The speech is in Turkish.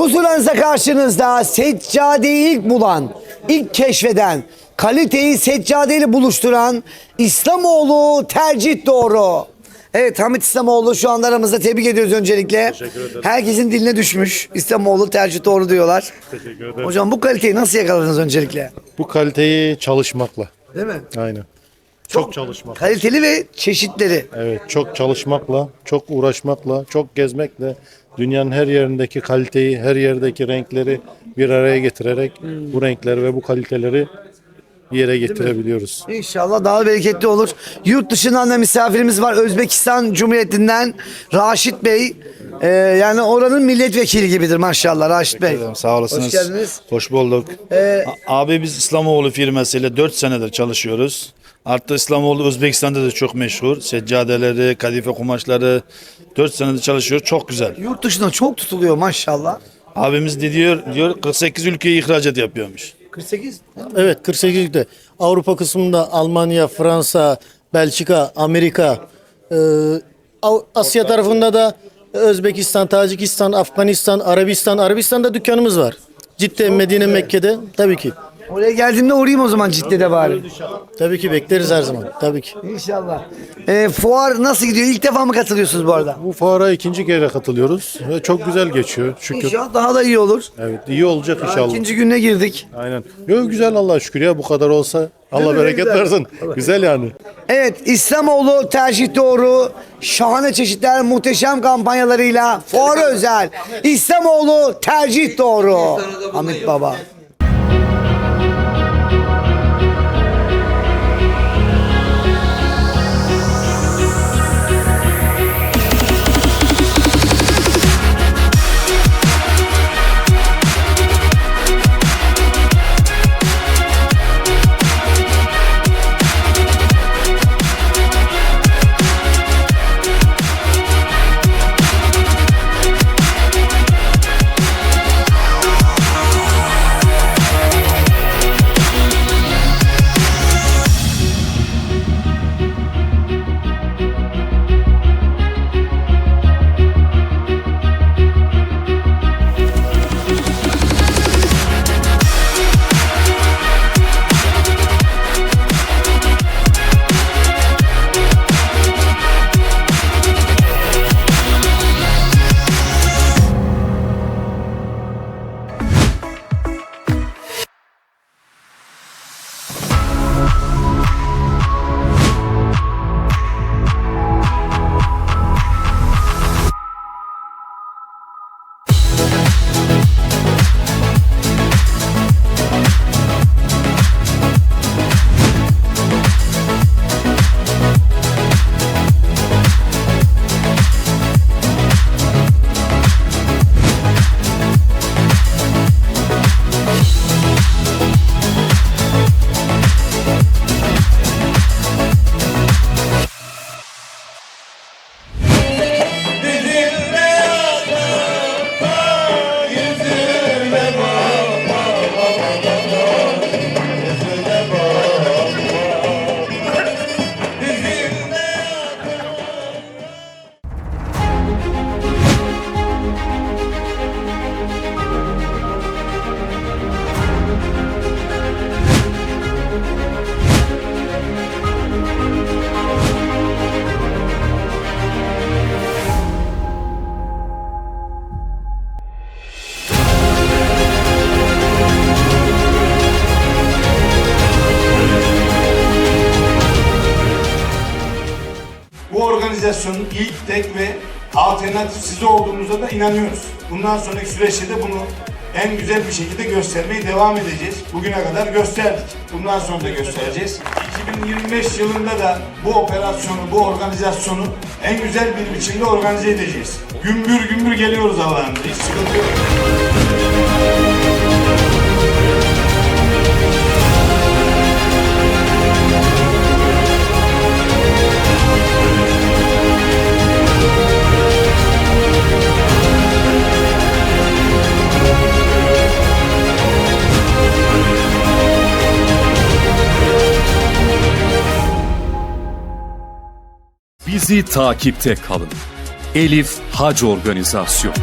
Huzurlarınızda karşınızda seccadeyi ilk bulan, ilk keşfeden, kaliteyi seccadeyle buluşturan İslamoğlu tercih doğru. Evet Hamit İslamoğlu şu anda aramızda tebrik ediyoruz öncelikle. Herkesin diline düşmüş. İslamoğlu tercih doğru diyorlar. Teşekkür ederim. Hocam bu kaliteyi nasıl yakaladınız öncelikle? Bu kaliteyi çalışmakla. Değil mi? Aynen. Çok çalışmak. Kaliteli ve çeşitleri. Evet, çok çalışmakla, çok uğraşmakla, çok gezmekle dünyanın her yerindeki kaliteyi, her yerdeki renkleri bir araya getirerek bu renkleri ve bu kaliteleri bir yere getirebiliyoruz. İnşallah daha bereketli olur. Yurt dışından da misafirimiz var. Özbekistan Cumhuriyeti'nden Raşit Bey. Ee, yani oranın milletvekili gibidir maşallah Raşit Bey. Ederim, Sağ olasınız. Hoş geldiniz. Hoş bulduk. Ee, A- Abi biz İslamoğlu firmasıyla 4 senedir çalışıyoruz. Artı İslamoğlu Özbekistan'da da çok meşhur. Seccadeleri, kadife kumaşları 4 senedir çalışıyor. Çok güzel. yurt dışında çok tutuluyor maşallah. Abimiz de diyor, diyor 48 ülkeye ihracat yapıyormuş. 48. Evet 48'de Avrupa kısmında Almanya, Fransa, Belçika, Amerika, e, Asya tarafında da Özbekistan, Tacikistan, Afganistan, Arabistan. Arabistan'da dükkanımız var. Cidde, Medine, Mekke'de tabii ki. Oraya geldiğimde uğrayayım o zaman Cidde'de bari. Tabii ki bekleriz her zaman. Tabii ki. İnşallah. Ee, fuar nasıl gidiyor? İlk defa mı katılıyorsunuz bu arada? Bu fuara ikinci kere katılıyoruz ve çok güzel geçiyor şükür. İnşallah daha da iyi olur. Evet, iyi olacak inşallah. İkinci gününe girdik. Aynen. Yok güzel Allah'a şükür ya bu kadar olsa Allah bereket Güzel. versin. Güzel yani. Evet İslamoğlu tercih doğru şahane çeşitler muhteşem kampanyalarıyla fuara özel İslamoğlu tercih doğru Hamit Baba. Organizasyonun ilk, tek ve alternatif siz olduğumuza da inanıyoruz. Bundan sonraki süreçte de bunu en güzel bir şekilde göstermeye devam edeceğiz. Bugüne kadar gösterdik. Bundan sonra da göstereceğiz. 2025 yılında da bu operasyonu, bu organizasyonu en güzel bir biçimde organize edeceğiz. Gümbür gümbür geliyoruz Allah'ın. Hiç sıkıntı yok. Bizi takipte kalın. Elif Hac Organizasyon.